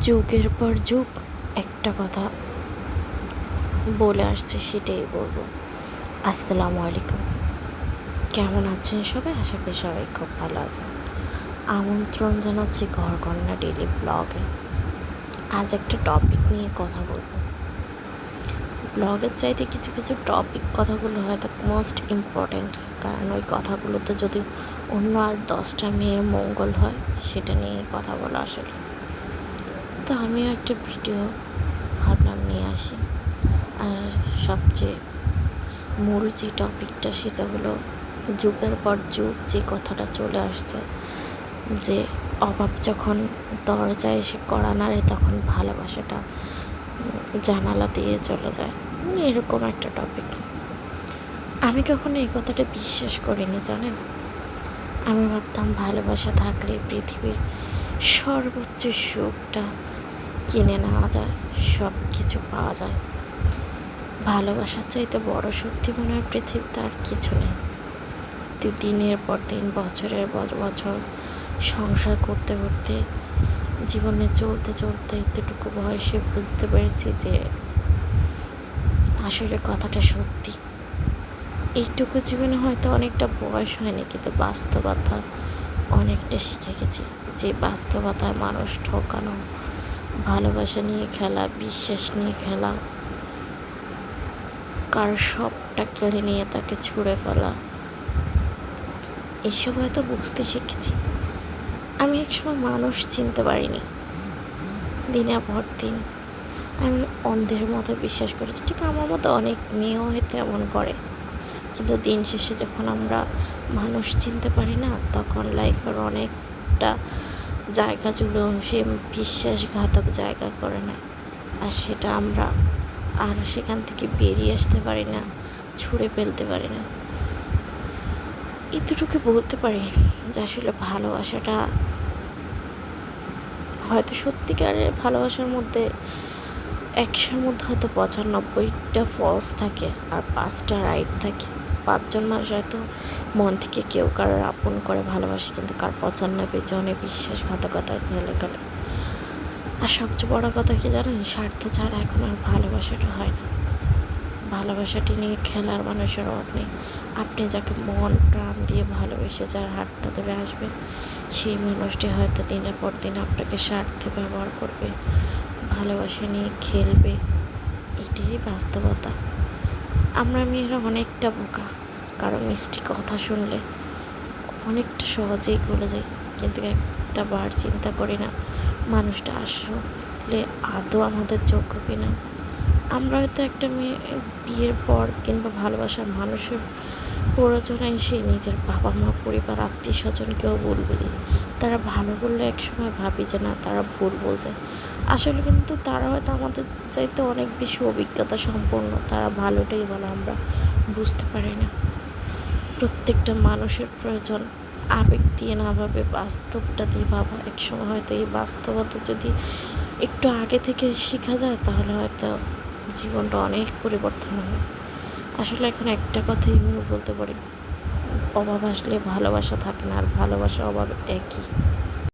যুগের পর যুগ, একটা কথা বলে আসছে, সেটাই বলব। আসসালামু আলাইকুম। কেমন আছেন সবাই? আশা করি সবাই খুব ভালো আছেন। আমন্ত্রণ জানাচ্ছি ঘর কন্যা ডেলি ব্লগে। আজ একটা টপিক নিয়ে কথা বলব। ব্লগের চাইতে কিছু কিছু টপিক কথাগুলো হয়তো মোস্ট ইম্পর্ট্যান্ট কারণ ওই কথাগুলোতে যদি অন্য আর দশটা মেয়ের মঙ্গল হয়, সেটা নিয়ে কথা বলা আসলে। তো আমিও একটা ভিডিও ভাবলাম নিয়ে আসি। আর সবচেয়ে মূল যে টপিকটা সেটা হলো যুগের পর যুগ যে কথাটা চলে আসছে, যে অভাব যখন দরজায় এসে কড়া নাড়ে তখন ভালোবাসাটা জানালা দিয়ে চলে যায়। এরকম একটা টপিক। আমি কখনো এই কথাটা বিশ্বাস করিনি, জানেন? আমি ভাবতাম ভালোবাসা থাকলে পৃথিবীর সর্বোচ্চ সুখটা কিনে নেওয়া যায় সব কিছু পাওয়া যায়। ভালোবাসার চাইতে বড় শক্তি মনে হয় পৃথিবীতে আর কিছু নেই। তুই দিনের পর দিন, বছরের পর বছর সংসার করতে করতে, জীবনে চলতে চলতে এতটুকু বয়সে বুঝতে পেরেছি যে আসলে কথাটা সত্যি। এইটুকু জীবনে হয়তো অনেকটা বয়স হয়নি, কিন্তু বাস্তবতা অনেকটা শিখে গেছি যে বাস্তবতায় মানুষ ঠকানো ভালোবাসা নিয়ে খেলা, বিশ্বাস নিয়ে খেলা, কার সবটা কেড়ে নিয়ে তাকে ছুঁড়ে ফেলা, এসব হয়তো বুঝতে শিখেছি। আমি একসময় মানুষ চিনতে পারিনি। দিনে পর দিন আমি অন্ধের মতো বিশ্বাস করেছি। ঠিক আমার মতো অনেক মেয়েও হয়তো এমন করে। কিন্তু দিন শেষে যখন আমরা মানুষ চিনতে পারি না, তখন লাইফের অনেকটা জায়গা জুড়ে সে বিশ্বাসঘাতক জায়গা করে নেয়। আর সেটা আমরা আর সেখান থেকে বেরিয়ে আসতে পারি না, ছুঁড়ে ফেলতে পারি না। এতটুকু বলতে পারি যে আসলে ভালোবাসাটা হয়তো সত্যিকারের ভালোবাসার মধ্যে একশোর মধ্যে হয়তো পঁচানব্বইটা ফলস থাকে আর পাঁচটা রাইট থাকে। পাঁচজন মানুষ হয়তো মন থেকে কেউ কারোর আপন করে ভালোবাসে, কিন্তু কার পছন্দ জনে বিশ্বাসঘাতকতার খেলে গেলে আর সবচেয়ে বড় কথা কি জানেন? স্বার্থ ছাড়া এখন আর ভালোবাসাটা হয় না। ভালোবাসাটি নিয়ে খেলার মানুষের অভাব নেই। আপনি যাকে মন, প্রাণ দিয়ে ভালোবেসে যার হাতটা ধরে আসবেন, সেই মানুষটি হয়তো দিনের পর দিন আপনাকে স্বার্থে ব্যবহার করবে, ভালোবাসা নিয়ে খেলবে। এটাই বাস্তবতা। আমরা মেয়েরা অনেকটা বোকা। কারও মিষ্টি কথা শুনলে অনেকটা সহজেই গলে যায়। কিন্তু একটা বার চিন্তা করি না, মানুষটা আসলে আদৌ আমাদের যোগ্য কিনা। আমরা হয়তো একটা মেয়ে, বিয়ের পর কিংবা ভালোবাসার মানুষের প্ররোচনায় সে নিজের বাবা মা পরিবার আত্মীয় স্বজনকেও ভুল বুঝি। তারা ভালো বললে একসময় ভাবি যে না, তারা ভুল বলছে। আসলে কিন্তু তারা হয়তো আমাদের চাইতে অনেক বেশি অভিজ্ঞতা সম্পন্ন। তারা ভালোটাই বলে, আমরা বুঝতে পারি না। প্রত্যেকটা মানুষের প্রয়োজন আবেগ দিয়ে না ভাবে, বাস্তবটা দিয়ে ভাবা। একসময় হয়তো এই বাস্তবতা যদি একটু আগে থেকে শেখা যায়, তাহলে হয়তো জীবনটা অনেক পরিবর্তন হবে। আসলে এখন একটা কথাই বলতে পারি, অভাব আসলে ভালোবাসা থাকে না, আর ভালোবাসা অভাব একই।